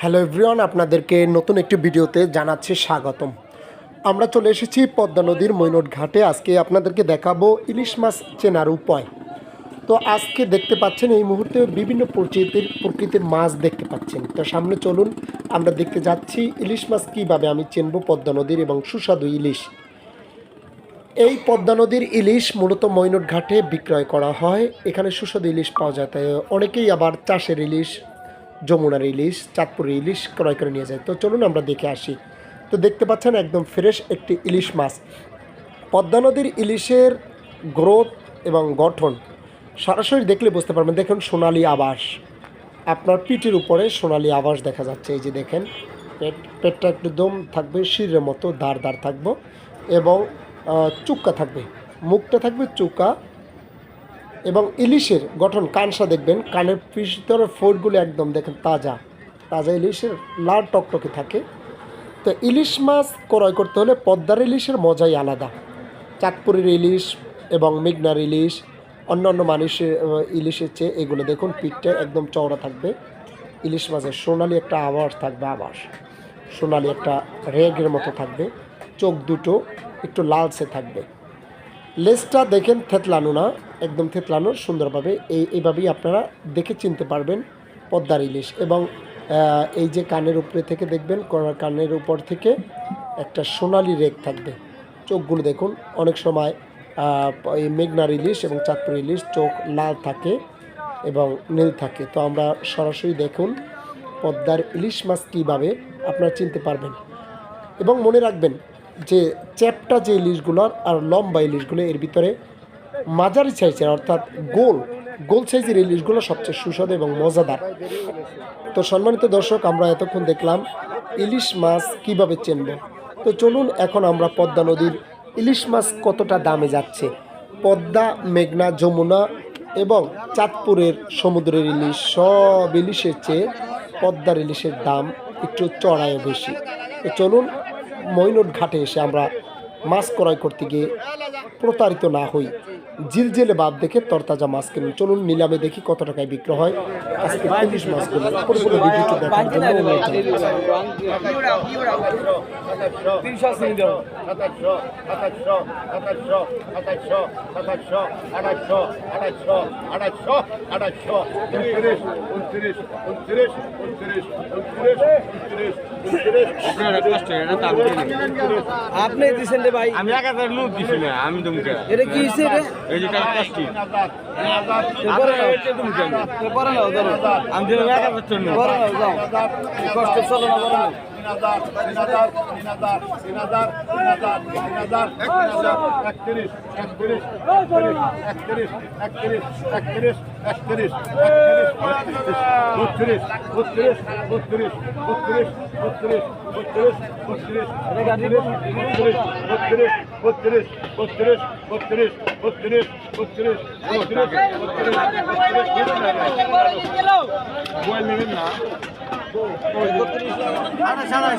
Hello everyone, আপনাদেরকে নতুন একটি ভিডিওতে জানাচ্ছি স্বাগতম। আমরা চলে এসেছি পদ্মা নদীর মৈনট ঘাটে। আজকে আপনাদেরকে দেখাবো ইলিশ মাছ চেনার উপায়। তো আজকে দেখতে পাচ্ছেন, এই মুহূর্তে বিভিন্ন প্রকৃতির প্রকৃতির মাছ দেখতে পাচ্ছেন। তো সামনে চলুন, আমরা দেখতে যাচ্ছি ইলিশ মাছ কীভাবে আমি চিনব পদ্মা নদীর এবং সুস্বাদু ইলিশ। এই পদ্মা নদীর ইলিশ মূলত মৈনট ঘাটে বিক্রয় করা হয়। এখানে সুস্বাদু ইলিশ পাওয়া যায়, তাই অনেকেই আবার চাষের ইলিশ যমুনার ইলিশ চাঁদপুরের ইলিশ ক্রয় করে নিয়ে যায়। তো চলুন আমরা দেখে আসি। তো দেখতে পাচ্ছেন একদম ফ্রেশ একটি ইলিশ মাছ। পদ্মা নদীর ইলিশের গ্রোথ এবং গঠন সরাসরি দেখলে বুঝতে পারবেন। দেখুন, সোনালি আবাস। আপনার পিঠের উপরে সোনালি আবাস দেখা যাচ্ছে। এই যে দেখেন, পেট, পেটটা একটু দম থাকবে, শিরের মতো দাঁড় দাঁড় থাকব এবং চুক্কা থাকবে। মুখটা থাকবে চুকা এবং ইলিশের গঠন, কানসা দেখবেন, কানের ভিতরে ফোরগুলো একদম দেখেন তাজা তাজা ইলিশের লাল টকটকে থাকে। তো ইলিশ মাছ ক্রয় করতে হলে পদ্মার ইলিশের মজাই আলাদা। চাঁদপুরের ইলিশ এবং মেঘনার ইলিশ অন্য অন্য মানুষের ইলিশের চেয়ে এগুলো দেখুন, পিঠটা একদম চওড়া থাকবে। ইলিশ মাছের সোনালি একটা আবাস থাকবে আবাস সোনালি একটা রেগের মতো থাকবে। চোখ দুটো একটু লালসে থাকবে। লেজটা দেখেন থেতলানো না, একদম থেতলানো সুন্দরভাবে। এই, এইভাবেই আপনারা দেখে চিনতে পারবেন পদ্মার ইলিশ। এবং এই যে কানের উপরে থেকে দেখবেন কানের উপর থেকে একটা সোনালি রেগ থাকবে। চোখগুলো দেখুন, অনেক সময় এই মেঘনার ইলিশ এবং চাঁদপুর ইলিশ চোখ লাল থাকে এবং নীল থাকে। তো আমরা সরাসরি দেখুন পদ্মার ইলিশ মাছ কীভাবে আপনারা চিনতে পারবেন। এবং মনে রাখবেন যে চ্যাপটা যে ইলিশগুলোর আর লম্বা ইলিশগুলো এর ভিতরে মাঝারি সাইজের অর্থাৎ গোল গোল সাইজের ইলিশগুলো সবচেয়ে সুস্বাদু এবং মজাদার। তো সম্মানিত দর্শক, আমরা এতক্ষণ দেখলাম ইলিশ মাছ কীভাবে চিনব। তো চলুন এখন আমরা পদ্মা নদীর ইলিশ মাছ কতটা দামে যাচ্ছে। পদ্মা, মেঘনা, যমুনা এবং চাঁদপুরের সমুদ্রের ইলিশ, সব ইলিশের চেয়ে পদ্মার ইলিশের দাম একটু চড়ায় বেশি। তো চলুন মৈনট ঘাটে এসে আমরা মাছ ক্রয় করতে গিয়ে প্রতারিত না হই। জিলজেলে বাদ দেখে তরতাজা মাছ কিনুন। চলুন নিলামে দেখি কত টাকায় বিক্রি হয়। আজকে আপনি দিছেন রে ভাই। আমি এক লোক দিছি না আমি তোমাকে এটা কি হইছে রে? এই যে কাজটি পরে নাও তুমি কেন পরে নাও ধরো। আমি দিলাম এক পরে নাও যাও। কষ্ট চলো না পরে inadar, inadar, inadar, inadar, inadar, inadar, inadar, ektiriş, ektiriş, ektiriş, ektiriş, ektiriş, ektiriş, ektiriş, ektiriş, muttiriş, muttiriş, muttiriş, muttiriş, muttiriş, muttiriş, muttiriş, muttiriş, muttiriş, muttiriş, muttiriş, muttiriş, muttiriş, muttiriş, muttiriş, muttiriş, muttiriş, muttiriş, আঠাশ আঠাশ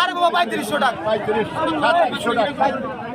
আরে বাবা পঁয়ত্রিশশো টাকা। পঁয়ত্রিশ সাতত্রিশশো টাকা।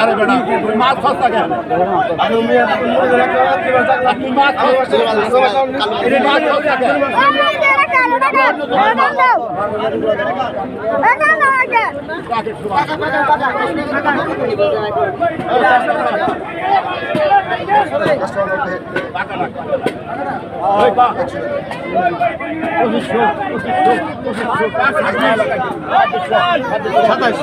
আরে বেটা মাছ সস্তা কেন? আপনি মাছ সাতাইশ।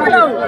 Hello.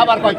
আবার কয়েক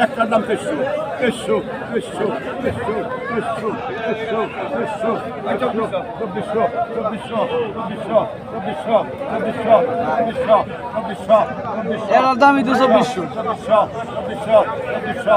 একটার তিনশো তিনশো তিনশো তিনশো তিনশো তিনশো তিনশো তিনশো চব্বিশশো চব্বিশশো চব্বিশশো চব্বিশশো চব্বিশশো চব্বিশশো চব্বিশশো চব্বিশশো এর দামই বিশশো চব্বিশশো চব্বিশশো চব্বিশশো চব্বিশশো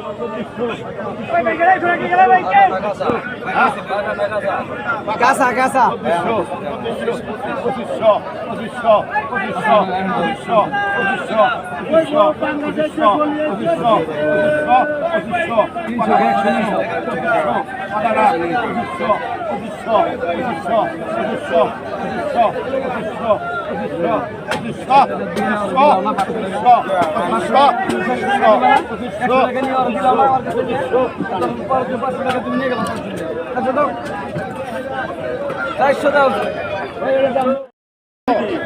গাছা গাছা। পঁচিশশো পঁচিশশো পঁচিশশো দিলাম আমার কাছে নিয়ে পরে পাঁচশো টাকা তুমি নিয়ে গেলাম আচ্ছা দাও চারশো দাও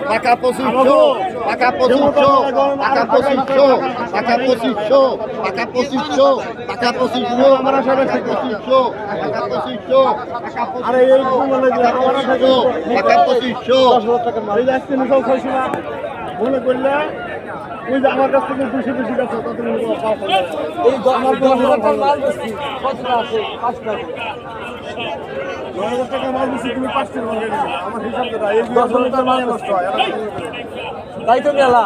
টাকা পঁচিশশো টাকা পঁচিশশো টাকা পঁচিশশো টাকা পঁচিশশো টাকা পঁচিশশো টাকা পঁচিশশো আমরা সবাই পঁচিশশো টাকা পঁচিশশো আরে এরকম মানে টাকা পঁচিশশো টাকা পঁচিশশো মনে করলে ওই যে আমার কাছ থেকে দুশো বেশি গেছে তত এই দশ দশ হাজার টাকা মাল বেশি কতটা আছে? হাজার টাকা মাল দিচ্ছি তুমি পাঁচটি আমার হিসাব তো এই দশ হাজার টাকা মাল নষ্ট হয় তাই তো মেলা।